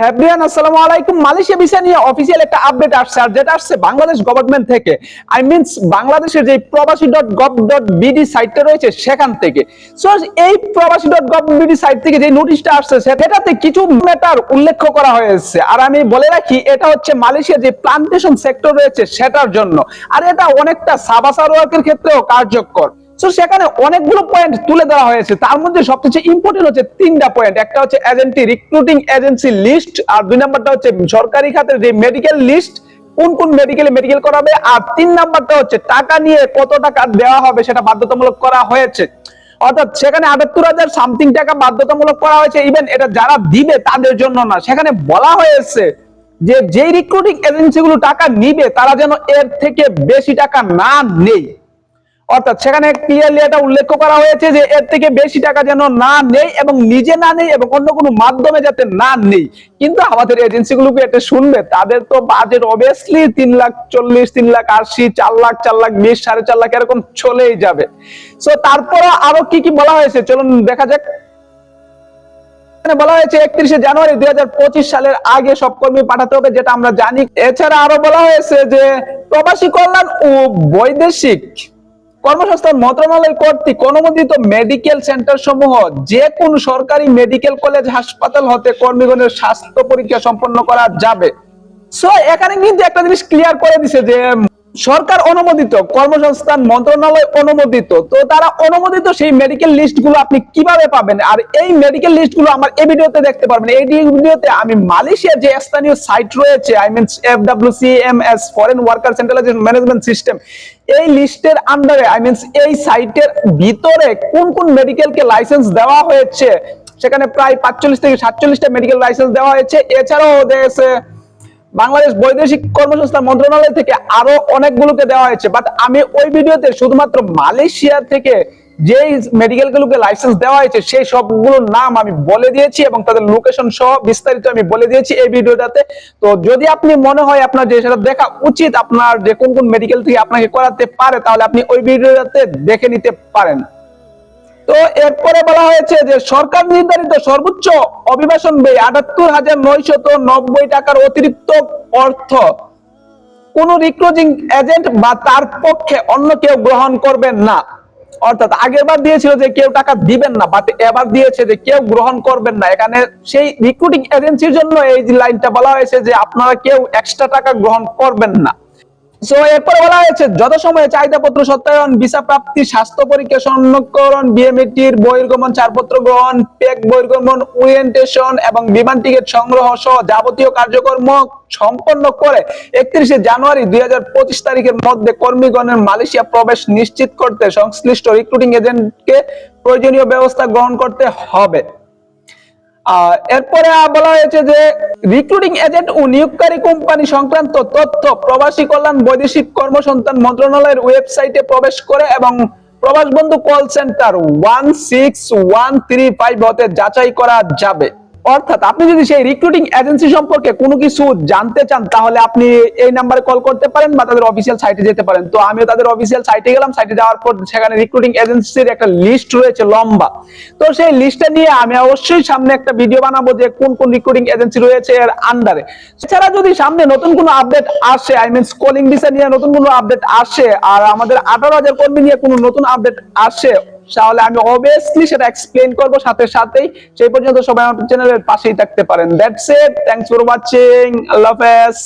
Everyone আসসালামু আলাইকুম। Malaysia visa নিয়ে অফিসিয়াল একটা আপডেট আসছে, আর যেটা আসছে বাংলাদেশ গভর্নমেন্ট থেকে। আই মিনস বাংলাদেশের যে প্রবাসী ডট গভ ডট বিডি সাইটটা রয়েছে সেখান থেকে। সো এই প্রবাসী ডট গভ বিডি সাইট থেকে যে নোটিশটা আসছে সেটাতে কিছু ম্যাটার উল্লেখ করা হয়েছে। আর আমি বলে রাখি, এটা হচ্ছে মালয়েশিয়া যে প্লান্টেশন সেক্টর রয়েছে, সেটার জন্য। আর এটা অনেকটা সাবাসার ওয়ার্কের ক্ষেত্রেও কার্যকর। সো সেখানে অনেকগুলো পয়েন্ট তুলে দেওয়া হয়েছে। তার মধ্যে সবচেয়ে ইম্পর্টেন্ট হচ্ছে তিনটা পয়েন্ট একটা হচ্ছে এজেন্টি রিক্রুটিং এজেন্সি লিস্ট আর দুই নাম্বারটা হচ্ছে সরকারি খাতের যে মেডিকেল লিস্ট কোন কোন মেডিকেলে মেডিকেল করাবে, আর তিন নাম্বারটা হচ্ছে টাকা নিয়ে কত টাকা দেওয়া হবে সেটা বাধ্যতামূলক করা হয়েছে। অর্থাৎ সেখানে আটাত্তর হাজার সামথিং টাকা বাধ্যতামূলক করা হয়েছে। ইভেন এটা যারা দিবে তাদের জন্য না। সেখানে বলা হয়েছে যে যেই রিক্রুটিং এজেন্সিগুলো টাকা নিবে, তারা যেন এর থেকে বেশি টাকা না নেই অর্থাৎ সেখানে ক্লিয়ারলি এটা উল্লেখ করা হয়েছে যে এর থেকে বেশি টাকা যেন না নেই এবং নিজে না নেই এবং অন্য কোনো মাধ্যমে যাতে না নেই। কিন্তু আমাদের এজেন্সিগুলোকে এটা শুনবে। তাদের তো বাজেট অবভিয়াসলি তিন লাখ চল্লিশ, তিন লাখ আশি, চার লাখ চার লাখ বিশ, সাড়ে চার লাখ এরকম চলেই যাবে। সো তারপরে আরও কি কি বলা হয়েছে? চলুন দেখা যাক। বলা হয়েছে একত্রিশে জানুয়ারি দুই হাজার পঁচিশ সালের আগে সব কর্মী পাঠাতে হবে, যেটা আমরা জানি। এছাড়া আরও বলা হয়েছে যে প্রবাসী কল্যাণ ও বৈদেশিক কর্মসংস্থান মন্ত্রণালয় কর্তৃক অনুমোদিত মেডিকেল সেন্টার সমূহ যে কোন সরকারি মেডিকেল কলেজ হাসপাতাল হতে কর্মীগণের স্বাস্থ্য পরীক্ষা সম্পন্ন করা যাবে। সো এখানে কিন্তু একটা জিনিস ক্লিয়ার করে দিছে যে সরকার অনুমোদিত, কর্মসংস্থান মন্ত্রণালয় অনুমোদিত, তো তারা অনুমোদিত সেই মেডিকেল লিস্টগুলো আপনি কীভাবে পাবেন? আর এই মেডিকেল লিস্টগুলো আমার এই ভিডিওতে দেখতে পারবেন। এই ভিডিওতে আমি মালয়েশিয়ার যে স্থানীয় সাইট রয়েছে I mean F W M foreign worker centralization management system এই লিস্টের আন্ডারে আই মিনস এই সাইটের ভিতরে কোন কোন মেডিকেলকে লাইসেন্স দেওয়া হয়েছে? সেখানে প্রায় পাঁচচল্লিশ থেকে সাতচল্লিশটা মেডিকেল লাইসেন্স দেওয়া হয়েছে। এছাড়াও দেশে বাংলাদেশ বৈদেশিক কর্মসংস্থান মন্ত্রণালয় থেকে আরও অনেকগুলোকে দেওয়া হয়েছে বাট আমি ওই ভিডিওতে শুধুমাত্র মালয়েশিয়া থেকে যেই মেডিকেল গুলোকে লাইসেন্স দেওয়া হয়েছে, সেই সবগুলোর নাম আমি বলে দিয়েছি এবং তাদের লোকেশন সহ বিস্তারিত আমি বলে দিয়েছি এই ভিডিওটাতে। তো যদি আপনি মনে হয় আপনার যে সেটা দেখা উচিত, আপনার যে কোন কোন মেডিকেল থেকে আপনাকে করাতে পারে, তাহলে আপনি ওই ভিডিওটাতে দেখে নিতে পারেন। তো এরপরে বলা হয়েছে যে সরকার নির্ধারিত সর্বোচ্চ অভিবাসন ব্যয় আটাত্তর হাজার নয়শত নব্বই টাকার অতিরিক্ত অর্থ। কোন রিক্রুটিং এজেন্ট বা তার পক্ষে অন্য কেউ গ্রহণ করবেন না। অর্থাৎ আগের বার দিয়েছিল যে কেউ টাকা দিবেন না বাট এবার দিয়েছে যে কেউ গ্রহণ করবেন না। এখানে সেই রিক্রুটিং এজেন্সির জন্য এই লাইনটা বলা হয়েছে যে আপনারা কেউ এক্সট্রা টাকা গ্রহণ করবেন না। সো এরপরে বলা হয়েছে যথাসময়ে চাহিদাপত্র সত্যায়ন ভিসা প্রাপ্তি, স্বাস্থ্য পরীক্ষা সন্ন্যকরণ বিএমএটির বহির্গমন, ছাড়পত্র গ্রহণ পেক বহির্গমন ওরিয়েন্টেশন এবং বিমান টিকিট সংগ্রহ সহ যাবতীয় কার্যক্রম সম্পন্ন করে একত্রিশে জানুয়ারি দুই হাজার পঁচিশ তারিখের মধ্যে কর্মীগণের মালয়েশিয়া প্রবেশ নিশ্চিত করতে সংশ্লিষ্ট রিক্রুটিং এজেন্টকে প্রয়োজনীয় ব্যবস্থা গ্রহণ করতে হবে। এরপরে বলা হয়েছে যে রিক্রুটিং এজেন্ট ও নিয়োগকারী কোম্পানি সংক্রান্ত তথ্য প্রবাসী কল্যাণ বৈদেশিক কর্মসন্তান মন্ত্রণালয়ের ওয়েবসাইটে প্রবেশ করে এবং প্রবাস বন্ধু call centre one six one three five হতে যাচাই করা যাবে। অর্থাৎ আপনি যদি সেই রিক্রুটিং এজেন্সি সম্পর্কে কোনো কিছু জানতে চান, তাহলে আপনি এই নাম্বারে কল করতে পারেন বা তাদের অফিসিয়াল সাইটে যেতে পারেন। তো আমিও তাদের অফিসিয়াল সাইটে গেলাম। সাইটে যাওয়ার পর সেখানে রিক্রুটিং এজেন্সির একটা লিস্ট রয়েছে লম্বা। তো সেই লিস্টটা নিয়ে আমি অবশ্যই সামনে একটা ভিডিও বানাবো যে কোন কোন রিক্রুটিং এজেন্সি রয়েছে এর আন্ডারে এছাড়া যদি সামনে নতুন কোনো আপডেট আসে আই মিন কলিং ভিসা নিয়ে নতুন কোনো আপডেট আসে, আর আমাদের আঠারো হাজার কর্মী নিয়ে কোনো নতুন আপডেট আসে তাহলে আমি অবভিয়াসলি সেটা এক্সপ্লেন করব সাথে সাথেই। সেই পর্যন্ত সবাই আমার চ্যানেলের পাশেই থাকতে পারেন। That's it thanks for watching আল্লাহ হাফেজ